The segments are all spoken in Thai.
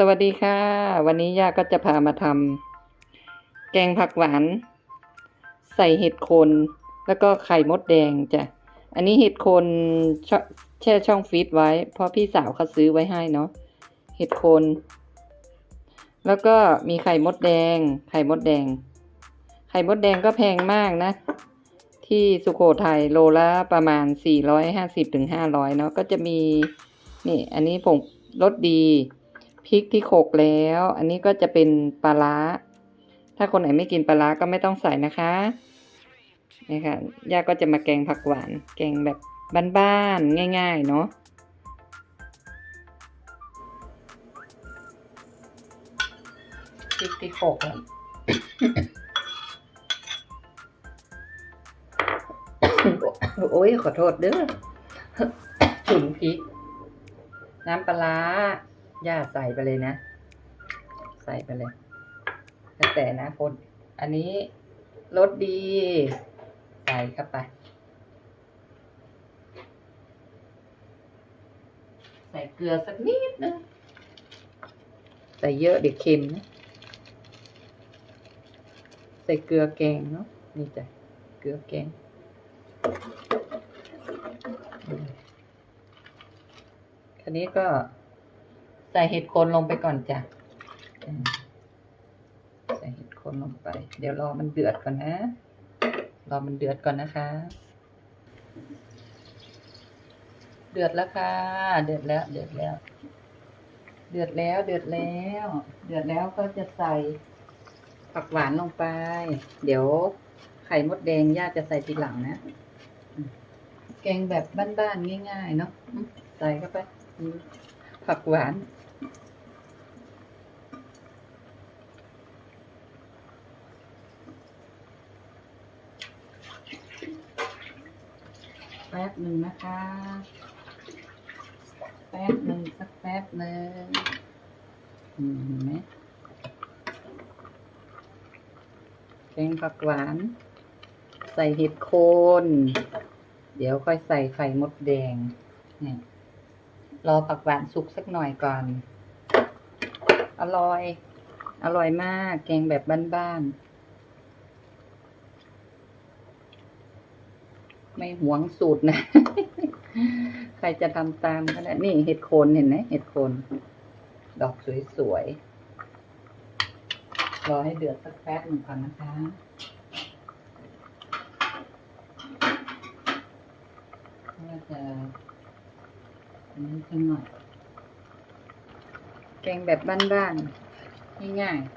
สวัสดีค่ะ วันนี้ย่าก็จะพามาทำแกงผักหวาน ใส่เห็ดโคนแล้วก็ไข่มดแดงจ้ะ อันนี้เห็ดโคนแช่ช่องฟรีซไว้ เพราะพี่สาวเขาซื้อไว้ให้เนาะเห็ดโคน แล้วก็มีไข่มดแดง ไข่มดแดง ไข่มดแดงก็แพงมากนะ ที่สุโขทัยโลละประมาณ 450ถึง500 เนาะก็จะมีนี่อันนี้ผงรสดี พริกที่โขกแล้ว อันนี้ก็จะเป็นปลาร้า ถ้าคนไหนไม่กินปลาร้าก็ไม่ต้องใส่นะคะนี่ค่ะย่าก็จะมาแกงผักหวาน แกงแบบบ้านๆง่าย ๆ เนาะพริกที่โขกโอ้ยขอโทษเด้อถุงพริก น้ำปลาร้า ย่าใส่ไปเลยนะ ใส่ไปเลยแล้วแต่นะคน อันนี้รสดี ใส่เข้าไป ใส่เกลือสักนิดนึงใส่เยอะเดี๋ยวเค็มนะ ใส่เกลือแกงเนาะ นี่จ้ะ เกลือแกงคันนี้ก็ ส่เห็ดโคนลงไปก่อนจ้ะใส่เห็ดโคนลงไป เดี๋ยวรอมันเดือดก่อนนะ รอมันเดือดก่อนนะคะ เดือดแล้วค่ะ เดือดแล้ว เดือดแล้ว เดือดแล้ว เดือดแล้ว เดือดแล้วก็จะใส่ผักหวานลงไป เดี๋ยวไข่มดแดงย่าจะใส่ทีหลังนะ แกงแบบบ้านๆง่ายๆเนาะ ใส่เข้าไปผักหวาน ป๊บหนึ่งนะคะ แป๊บหนึ่งสักแป๊บหนึ่งเห็นไหมแกงผักหวาน ใส่เห็ดโคน เดี๋ยวค่อยใส่ไข่มดแดงนี่รอผักหวานสุกสักหน่อยก่อน อร่อย อร่อยมาก แกงแบบบ้านๆ ไม่หวงสูตรนะ ใครจะทำตามก็ได้นี่เห็ดโคนเห็นไหมเห็ดโคน ดอกสวยๆ รอให้เดือดสักแป๊บหนึ่งก่อนนะคะก็จะนนี้ขึ้นหน่อยแกงแบบบ้านๆ ง่ายๆ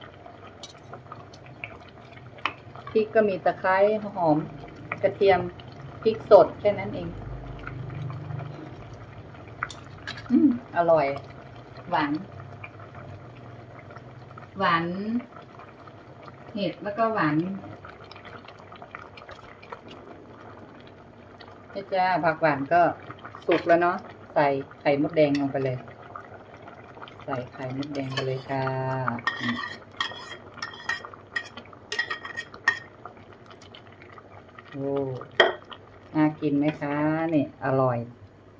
พริกก็มีตะไคร้หอมกระเทียม พริกสดแค่นั้นเอง อืมอร่อย หวาน หวาน เห็ดแล้วก็หวานนี่จ้าผักหวานก็สุกแล้วเนาะใส่ไข่มดแดงลงไปเลย ใส่ไข่มดแดงไปเลยค่ะโอ้ น่ากินไหมคะนี่อร่อย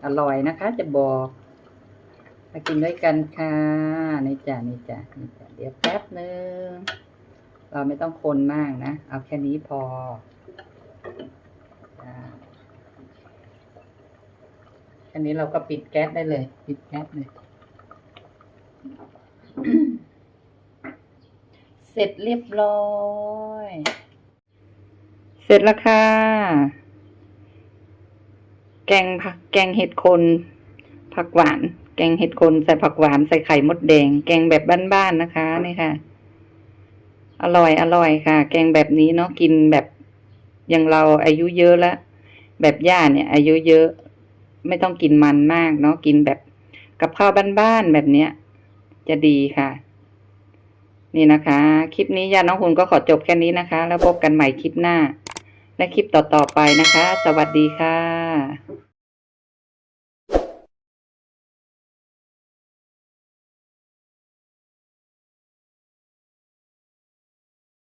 อร่อยนะคะ จะบอกมากินด้วยกันค่ะนี่จ้ะนี่จ้ะนี่จ้ะเดี๋ยวแป๊บหนึ่งเราไม่ต้องคนมากนะ เอาแค่นี้พอจ้ะแค่นี้เราก็ปิดแก๊สได้เลย ปิดแก๊สเลย เสร็จเรียบร้อย เสร็จแล้วค่ะ แกงผักแกงเห็ดโคน ผักหวาน แกงเห็ดโคนใส่ผักหวานใส่ไข่มดแดง แกงแบบบ้านๆนะคะนี่ค่ะ อร่อยอร่อยค่ะ แกงแบบนี้เนาะกินแบบอย่างเราอายุเยอะแล้วแบบย่าเนี่ย อายุเยอะ ไม่ต้องกินมันมากเนาะกินแบบกับข้าวบ้านๆแบบเนี้ย จะดีค่ะ นี่นะคะ คลิปนี้ย่าน้องคุณก็ขอจบแค่นี้นะคะ แล้วพบกันใหม่คลิปหน้า และคลิปต่อๆไปนะคะ สวัสดีค่ะ 嗯。